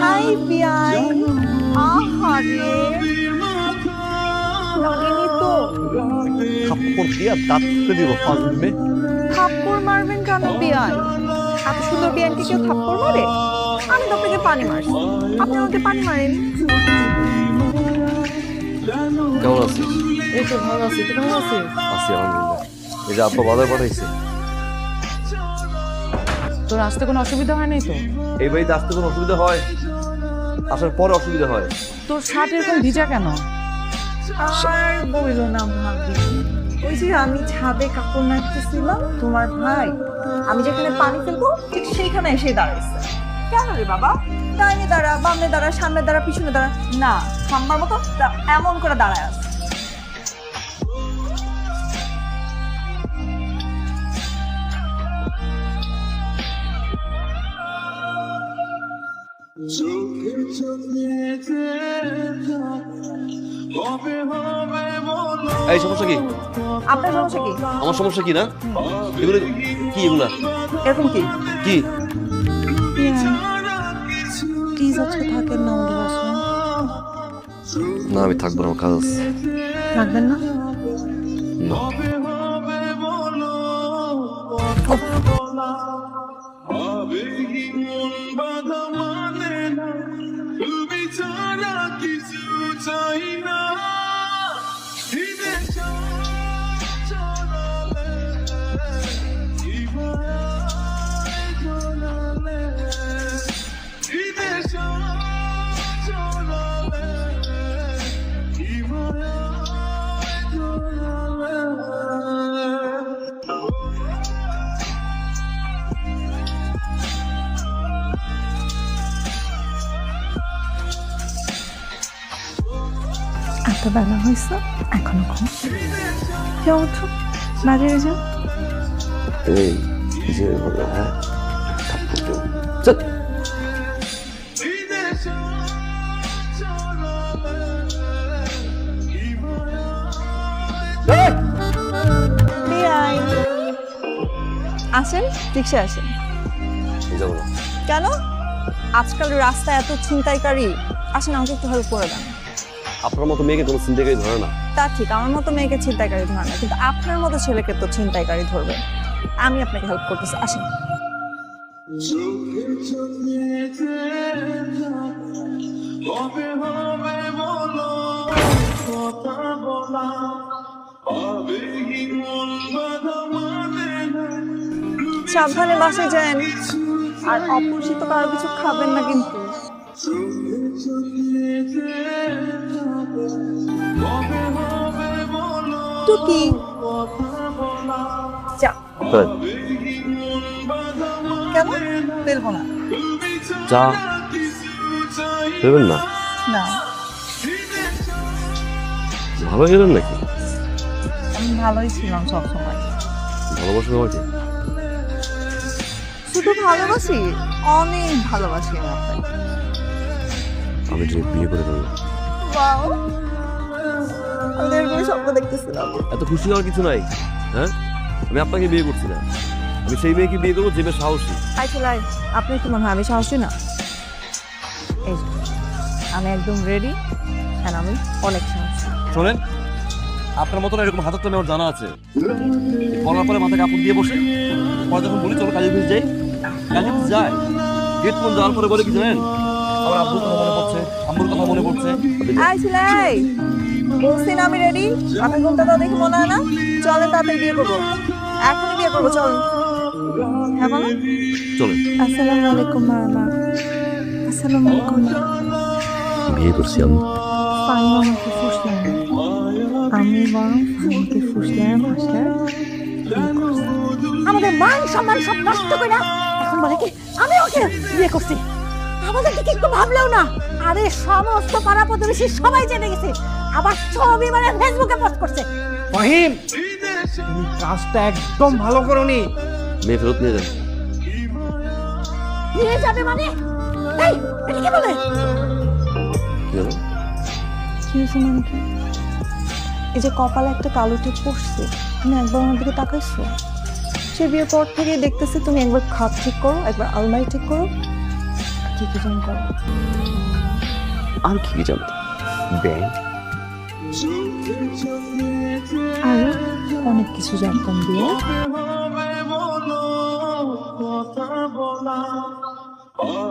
High বিয়াই আহারে তো। থাপ্পড় দিয়া দাঁত দিব ফাজিল থাপ্পড় মারবেন কেন বিয়াই এত সুন্দর বিয়ানকে কেউ থাপ্পড় মারে? আমি তো আপনাকে পানি মারছি। আপনি আমাকে পানি মারেন। এই তো ভালো আছি তুই কেমন আছিস? আছি আলহামদুলিল্লাহ। এই যে আব্বা বাজার পাঠাইছে। তোর আসতে কোনো অসুবিধা হয় নাই তো? এই বাড়িতে আসতে কোনো অসুবিধা হয়? আসার পরে অসুবিধা হয়। তোর শার্ট এরকম ভিজা কেন? আর বইল না ভাবি। ওই যে আমি ছাদে কাপড় নাড়তেছিলাম তোমার ভাই। আমি যেখানে পানি ফেলব ঠিক সেইখানে এসে দাঁড়াইছে। কেন রে বাবা? ডাইনে দাঁড়া বামে দাঁড়া সামনে দাঁড়া পিছনে দাঁড়া। না খাম্বার মতো এমন করে দাঁড়ায় আছে। এই সমস্যা কি? আপনার সমস্যা কি? আমার সমস্যা কি না? এগুলো কি এগুলা? এরকম কি? কি? প্লিজ আজকে থাকেন না আমাদের বাসায়। না আমি থাকব না আমার কাজ থাকবেন না? না। এত বেলা হয়েছে এখনও ঘুম উঠো বাজে যাও। এই যে বলো হ্যাঁ? আসেন রিক্সা আসেন। কেন? আজকাল রাস্তায় এত ছিনতাইকারী। আসেন আমাকে একটু হেল্প করে দেন। আপনার মতো মেয়েকে কোনো চিন্তাকারী ধরে না। তা ঠিক আমার মতো মেয়েকে ছিনতাইকারী ধরে না কিন্তু আপনার মতো ছেলেকে তো ছিনতাইকারী ধরবে। আমি আপনাকে হেল্প করতেছি আসেন। সাবধানে বাসায় যান আর অপরিচিত কারও কিছু খাবেন না কিন্তু। টুকি যা। তাই, কেন? ফেলব না। না? না। ভালো গেলেন নাকি? আমি ভালোই ছিলাম সবসময়। ভালোবাসেন আমাকে? শুধু ভালোবাসি? অনেক ভালোবাসি আমি আপনাকে আমি যে বিয়ে করে ফেললাম। Wow! আমি এরকম স্বপ্ন দেখতেছিলাম। এত খুশি হওয়ার কিছু নাই হ্যাঁ? আমি আপনাকে বিয়ে করছি না। আমি সেই মেয়েকে বিয়ে করব যে মেয়ে সাহসী। হাই চলাই আপনি কি মনে হয় আমি সাহসী না? এই যে, আমি একদম রেডি আর আমি অনেক সাহসী। শোনেন আপনার মতন এরকম হাজার তো আমার জানা আছে। পড়ার পরে মাথায় কাপড় দিয়ে বসে পরে যখন বলি চলো কাজে যাই। কাজে অফিস যায়। গেট ফোন যাওয়ার পরে বলে কি জানেন? আমার আব্বুর কথা মনে পড়ছে আম্মুর কথা মনে পড়ছে। আই চলাই বলছি না আমি রেডি আপনি ঘুমটা তো দেখে মনে হয় না? চলেন তাড়াতাড়ি বিয়ে করব। এখনই বিয়ে করব চলেন হ্যাঁ বলো। আসসালামু আলাইকুম আসসালামু আলাইকুম। বিয়ে করছি আমি। পানি আমাকে ফুসলেন আমি বরং ফুসলেন আমাদের মান সম্মান সব নষ্ট করে এখন বলে কি আমি ওকে বিয়ে করছি। আমাদের দিকে একটু ভাবলেও না? আরে সমস্ত পাড়া প্রতিবেশী সবাই জেনে গেছে। আবার ছবি মানে ফেসবুকে পোস্ট করছে। ফাহিম তুমি কাজটা একদম ভালো করনি। মেয়ে ফেরত নিয়ে যান নিয়ে যাবে মানে? এই এটা কি বলে? কি হয়েছে মানে কি? এই যে কপালে একটা কালো টিপ পড়ছে তুমি একবার আমার দিকে তাকাইছো? সে বিয়ের পর থেকে দেখতেছি তুমি একবার খাট ঠিক করো একবার আলমারি ঠিক করো কি কি করো। আর কি কি জানতো? ব্যাংক? আর অনেক কিছু জানতাম দিয়ে।